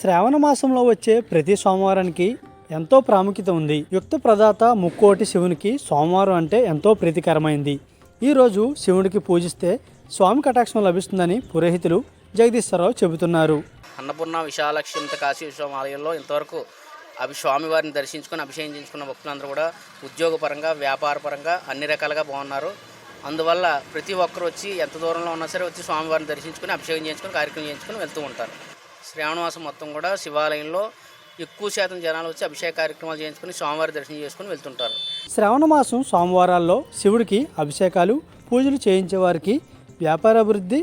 శ్రావణ మాసంలో వచ్చే ప్రతి సోమవారానికి ఎంతో ప్రాముఖ్యత ఉంది. యుక్త ప్రదాత ముక్కోటి శివునికి సోమవారం అంటే ఎంతో ప్రీతికరమైంది. ఈరోజు శివునికి పూజిస్తే స్వామి కటాక్షం లభిస్తుందని పురోహితులు జగదీశ్వరరావు చెబుతున్నారు. అన్నపూర్ణ విశాలక్ష్మిత కాశీ విశ్వం ఆలయంలో ఇంతవరకు అవి స్వామివారిని దర్శించుకొని అభిషేకం చేయించుకున్న భక్తులందరూ కూడా ఉద్యోగపరంగా వ్యాపారపరంగా అన్ని రకాలుగా బాగున్నారు. అందువల్ల ప్రతి ఒక్కరు వచ్చి ఎంత దూరంలో ఉన్నా సరే వచ్చి స్వామివారిని దర్శించుకొని అభిషేకం చేయించుకొని కార్యక్రమం చేయించుకొని వెళ్తూ ఉంటారు. శ్రావణమాసం మొత్తం కూడా శివాలయంలో ఎక్కువ శాతం జనాలు వచ్చి అభిషేక కార్యక్రమాలు చేయించుకొని స్వామివారి దర్శనం చేసుకొని వెళ్తుంటారు. శ్రావణ మాసం సోమవారాల్లో శివుడికి అభిషేకాలు పూజలు చేయించే వారికి వ్యాపారాభివృద్ధి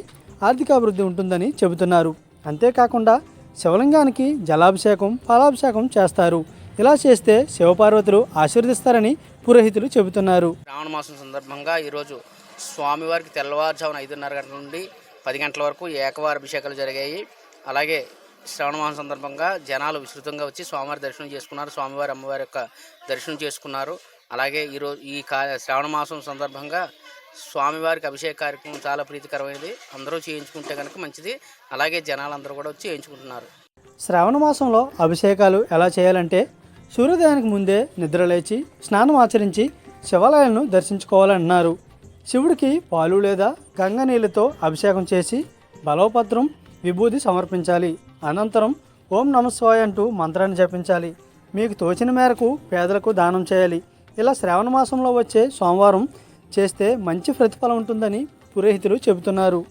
ఆర్థికాభివృద్ధి ఉంటుందని చెబుతున్నారు. అంతేకాకుండా శివలింగానికి జలాభిషేకం పాలాభిషేకం చేస్తారు. ఇలా చేస్తే శివపార్వతులు ఆశీర్వదిస్తారని పురోహితులు చెబుతున్నారు. శ్రావణ మాసం సందర్భంగా ఈరోజు స్వామివారికి తెల్లవారుజామున ఐదున్నర గంటల నుండి పది గంటల వరకు ఏకవార అభిషేకాలు జరిగాయి. అలాగే శ్రావణ మాసం సందర్భంగా జనాలు విస్తృతంగా వచ్చి స్వామివారి దర్శనం చేసుకున్నారు. స్వామివారి అమ్మవారి యొక్క దర్శనం చేసుకున్నారు. అలాగే ఈరోజు ఈ కా శ్రావణ మాసం సందర్భంగా స్వామివారికి అభిషేక కార్యక్రమం చాలా ప్రీతికరమైనది. అందరూ చేయించుకుంటే కనుక మంచిది. అలాగే జనాలందరూ కూడా వచ్చి చేయించుకుంటున్నారు. శ్రావణ మాసంలో అభిషేకాలు ఎలా చేయాలంటే సూర్యోదయానికి ముందే నిద్రలేచి స్నానం ఆచరించి శివాలయాలను దర్శించుకోవాలన్నారు. శివుడికి పాలు లేదా గంగ నీళ్ళతో అభిషేకం చేసి బలోపత్రం విభూది సమర్పించాలి. అనంతరం ఓం నమస్వాయ అంటూ మంత్రాన్ని జపించాలి. మీకు తోచిన మేరకు పేదలకు దానం చేయాలి. ఇలా శ్రావణ మాసంలో వచ్చే సోమవారం చేస్తే మంచి ప్రతిఫలం ఉంటుందని పురోహితులు చెబుతున్నారు.